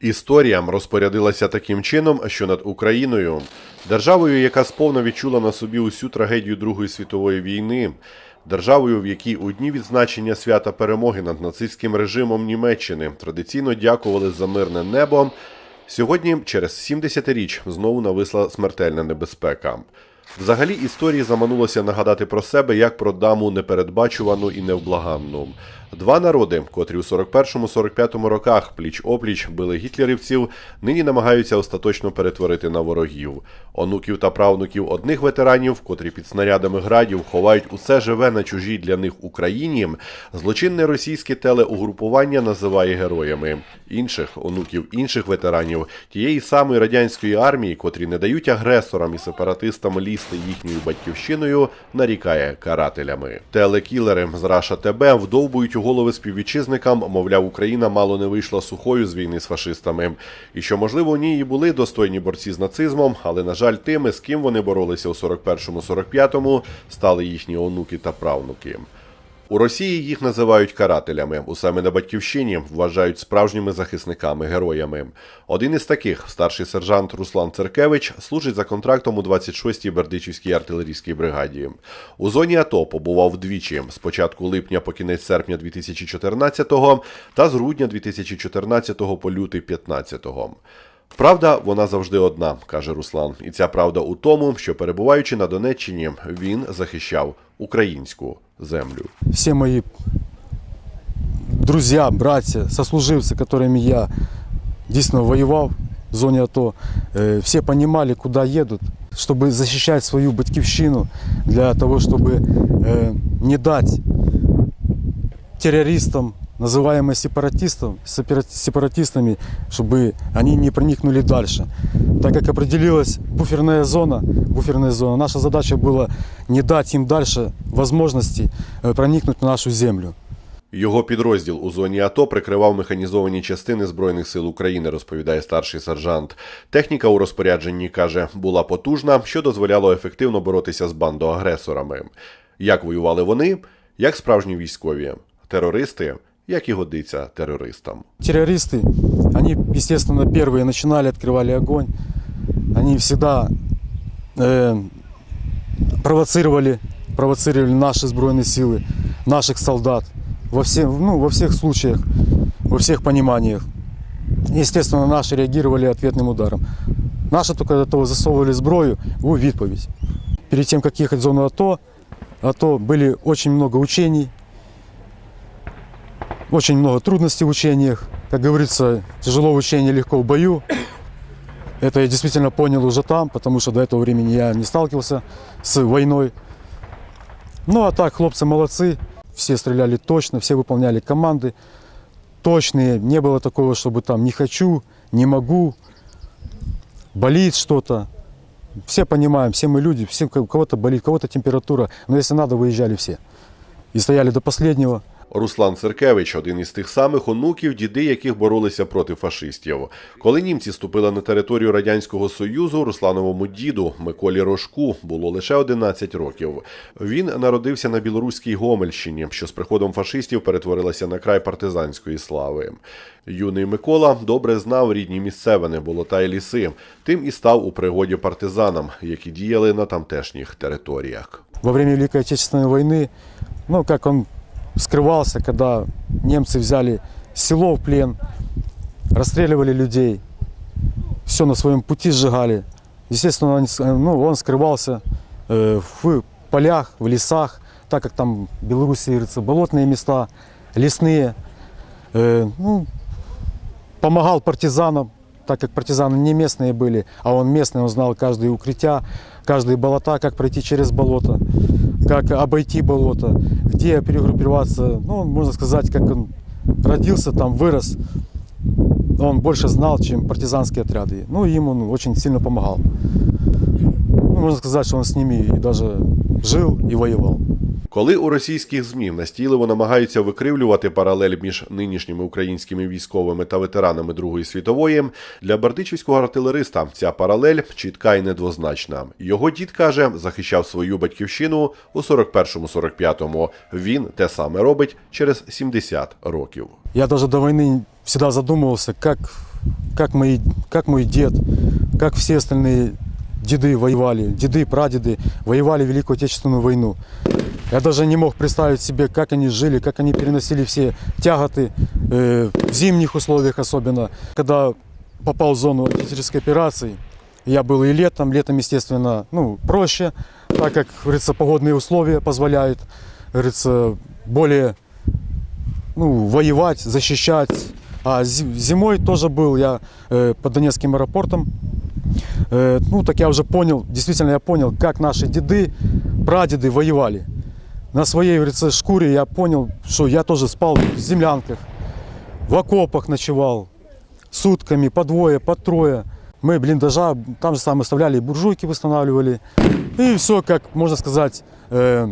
Історія розпорядилася таким чином, що над Україною, державою, яка сповна відчула на собі усю трагедію Другої світової війни, державою, в якій у дні відзначення свята перемоги над нацистським режимом Німеччини традиційно дякували за мирне небо. Сьогодні, через 70 річ, знову нависла смертельна небезпека. Взагалі історії заманулося нагадати про себе як про даму непередбачувану і невблаганну. Два народи, котрі у 41-45 роках пліч опліч били гітлерівців, нині намагаються остаточно перетворити на ворогів. Онуків та правнуків одних ветеранів, котрі під снарядами градів ховають усе живе на чужій для них Україні, злочинне російське телеугрупування називає героями. Інших онуків інших ветеранів тієї самої радянської армії, котрі не дають агресорам і сепаратистам лізти їхньою батьківщиною, нарікає карателями. Телекілери з Раша ТБ вдовбують у голови співвітчизникам, мовляв, Україна мало не вийшла сухою з війни з фашистами, і що можливо у ній і були достойні борці з нацизмом, але на жаль, тими, з ким вони боролися у 41-45, стали їхні онуки та правнуки. У Росії їх називають карателями. Саме на батьківщині вважають справжніми захисниками, героями. Один із таких, старший сержант Руслан Церкевич, служить за контрактом у 26-й Бердичівській артилерійській бригаді. У зоні АТО побував вдвічі з початку липня по кінець серпня 2014-го та з грудня 2014-го по лютий 15-го. Правда, вона завжди одна, каже Руслан. І ця правда у тому, що перебуваючи на Донеччині, він захищав українську землю. все мои друзья, братья, сослуживцы, которыми я действительно воевал в зоне АТО, э, все понимали, куда едут, чтобы защищать свою батькивщину, для того, чтобы э, не дать террористам, называемым сепаратистам, сепара- сепаратистами, чтобы они не проникнули дальше. Так как определилась буферная зона, буферная зона, наша задача была не дать им дальше возможности э, проникнуть на нашу землю. Його підрозділ у зоні АТО прикривав механізовані частини Збройних сил України, розповідає старший сержант. Техніка у розпорядженні каже, була потужна, що дозволяло ефективно боротися з бандоагресорами. Як воювали вони? Як справжні військові, терористи, як і годиться терористам. Террористы, они, естественно, первые начинали, открывали огонь. Они всегда э, провоцировали, провоцировали наши сбройные силы, наших солдат во, все, ну, во всех случаях, во всех пониманиях. Естественно, наши реагировали ответным ударом. Наши только до того засовывали зброю у відповідь. Перед тем, как ехать в зону АТО, АТО были очень много учений, очень много трудностей в учениях. Как говорится, тяжело в учении, легко в бою. Это я действительно понял уже там, потому что до этого времени я не сталкивался с войной. Ну а так, хлопцы молодцы, все стреляли точно, все выполняли команды точные. Не было такого, чтобы там не хочу, не могу, болит что-то. Все понимаем, все мы люди, все, у кого-то болит, у кого-то температура. Но если надо, выезжали все. И стояли до последнего. Руслан Церкевич один із тих самих онуків, діди яких боролися проти фашистів. Коли німці ступили на територію радянського союзу, Руслановому діду Миколі Рожку було лише 11 років. Він народився на білоруській Гомельщині, що з приходом фашистів перетворилася на край партизанської слави. Юний Микола добре знав рідні місцевини, болота й ліси, тим і став у пригоді партизанам, які діяли на тамтешніх територіях. во время Великой Отечественной войны, ну, как он скрывался, когда немцы взяли село в плен, расстреливали людей, все на своем пути сжигали. Естественно, он, ну, он скрывался э, в полях, в лесах, так как там в Беларуси болотные места, лесные. Э, ну, помогал партизанам, так как партизаны не местные были, а он местный, он знал каждое укрытие, каждые болота, как пройти через болото, как обойти болото, где перегруппироваться. Ну, можно сказать, как он родился там, вырос, он больше знал, чем партизанские отряды. Ну, им он очень сильно помогал. Ну, можно сказать, что он с ними и даже жил и воевал. Коли у російських ЗМІ настійливо намагаються викривлювати паралель між нинішніми українськими військовими та ветеранами Другої світової, для бердичівського артилериста ця паралель чітка і недвозначна. Його дід каже, захищав свою батьківщину у 41-45-му. Він те саме робить через 70 років. Я даже до войны всегда задумывался, как как, мои, как мой дед, как все остальные деды воевали, деды, прадеды воевали в Великую Отечественную войну. Я даже не мог представить себе, как они жили, как они переносили все тяготы э, в зимних условиях особенно. Когда попал в зону антитеррористической операции, я был и летом, летом, естественно, ну, проще, так как, говорится, погодные условия позволяют, говорится, более ну, воевать, защищать. А зи- зимой тоже был я э, под Донецким аэропортом. Э, ну, так я уже понял, действительно я понял, как наши деды, прадеды воевали. На своей, говорится, шкуре я понял, что я тоже спал в землянках, в окопах ночевал, сутками, по двое, по трое. Мы блиндажа там же самое оставляли, буржуйки восстанавливали. И все, как можно сказать, э,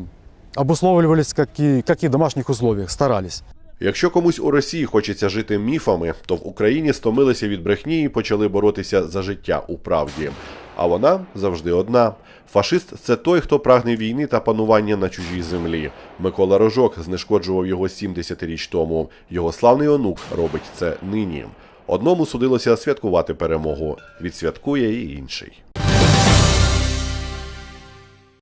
обусловливались, как и, как и в домашних условиях, старались. Якщо комусь у Росії хочеться жити міфами, то в Україні стомилися від брехні і почали боротися за життя у правді. А вона завжди одна. Фашист це той, хто прагне війни та панування на чужій землі. Микола Рожок знешкоджував його 70 річ тому. Його славний онук робить це нині. Одному судилося святкувати перемогу. Відсвяткує і інший.